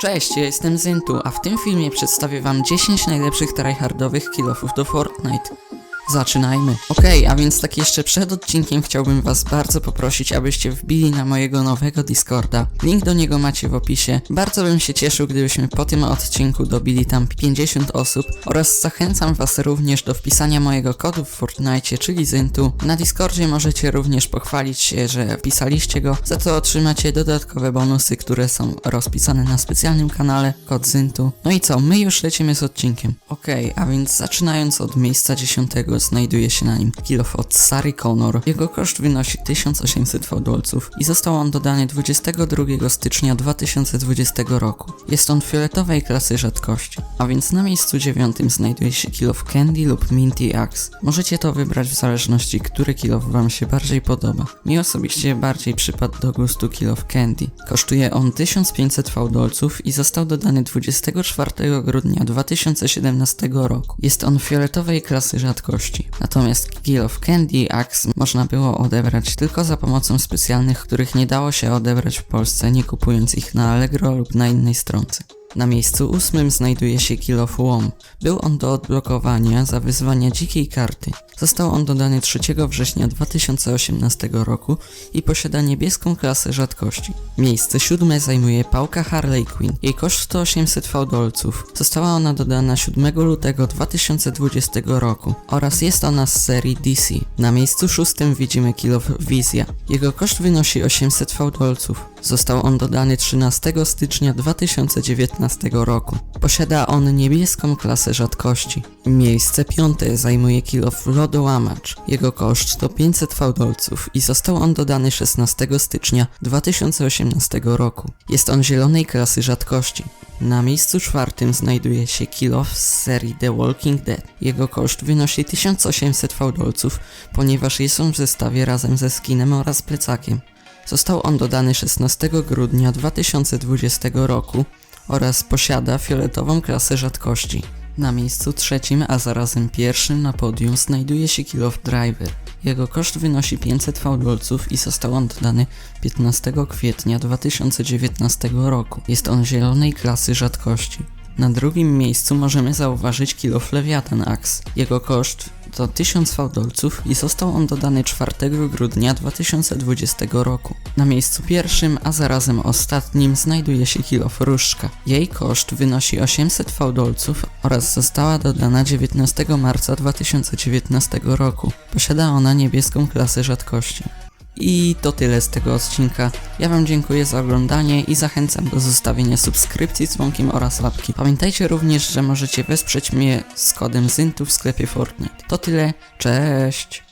Cześć, ja jestem Zyntu, a w tym filmie przedstawię wam 10 najlepszych tryhardowych killofów do Fortnite. Zaczynajmy. Okej, a więc tak jeszcze przed odcinkiem chciałbym was bardzo poprosić, abyście wbili na mojego nowego Discorda. Link do niego macie w opisie. Bardzo bym się cieszył, gdybyśmy po tym odcinku dobili tam 50 osób oraz zachęcam was również do wpisania mojego kodu w Fortnite, czyli Zyntu. Na Discordzie możecie również pochwalić się, że wpisaliście go, za co otrzymacie dodatkowe bonusy, które są rozpisane na specjalnym kanale kod Zyntu. No i co, my już lecimy z odcinkiem. Okej, a więc zaczynając od miejsca 10 znajduje się na nim kilof od Sary Connor. Jego koszt wynosi 1800 fałdolców i został on dodany 22 stycznia 2020 roku. Jest on fioletowej klasy rzadkości, a więc na miejscu 9 znajduje się kilof Candy lub Minty Axe. Możecie to wybrać w zależności, który kilof wam się bardziej podoba. Mi osobiście bardziej przypadł do gustu kilof Candy. Kosztuje on 1500 fałdolców i został dodany 24 grudnia 2017 roku. Jest on fioletowej klasy rzadkości. Natomiast Kill of Candy Axe można było odebrać tylko za pomocą specjalnych, których nie dało się odebrać w Polsce, nie kupując ich na Allegro lub na innej stronce. Na miejscu ósmym znajduje się Kill of Worm. Był on do odblokowania za wyzwania dzikiej karty. Został on dodany 3 września 2018 roku i posiada niebieską klasę rzadkości. Miejsce siódme zajmuje pałka Harley Quinn. Jej koszt to 800 fałdolców. Została ona dodana 7 lutego 2020 roku oraz jest ona z serii DC. Na miejscu szóstym widzimy Kill of Vizja. Jego koszt wynosi 800 fałdolców. Został on dodany 13 stycznia 2019 roku. Posiada on niebieską klasę rzadkości. Miejsce piąte zajmuje Kill of Lodołamacz. Jego koszt to 500 fałdolców i został on dodany 16 stycznia 2018 roku. Jest on zielonej klasy rzadkości. Na miejscu czwartym znajduje się Kill of z serii The Walking Dead. Jego koszt wynosi 1800 fałdolców, ponieważ jest on w zestawie razem ze skinem oraz plecakiem. Został on dodany 16 grudnia 2020 roku oraz posiada fioletową klasę rzadkości. Na miejscu trzecim, a zarazem pierwszym na podium znajduje się Kill of Driver. Jego koszt wynosi 500 fałdolców i został on dodany 15 kwietnia 2019 roku. Jest on zielonej klasy rzadkości. Na drugim miejscu możemy zauważyć Kill of Leviathan Axe. Jego koszt to 1000 fałdolców i został on dodany 4 grudnia 2020 roku. Na miejscu pierwszym, a zarazem ostatnim znajduje się Kill of Różdżka. Jej koszt wynosi 800 fałdolców oraz została dodana 19 marca 2019 roku. Posiada ona niebieską klasę rzadkości. I to tyle z tego odcinka. Ja Wam dziękuję za oglądanie i zachęcam do zostawienia subskrypcji dzwonkiem oraz łapki. Pamiętajcie również, że możecie wesprzeć mnie z kodem ZYNTU w sklepie Fortnite. To tyle, cześć!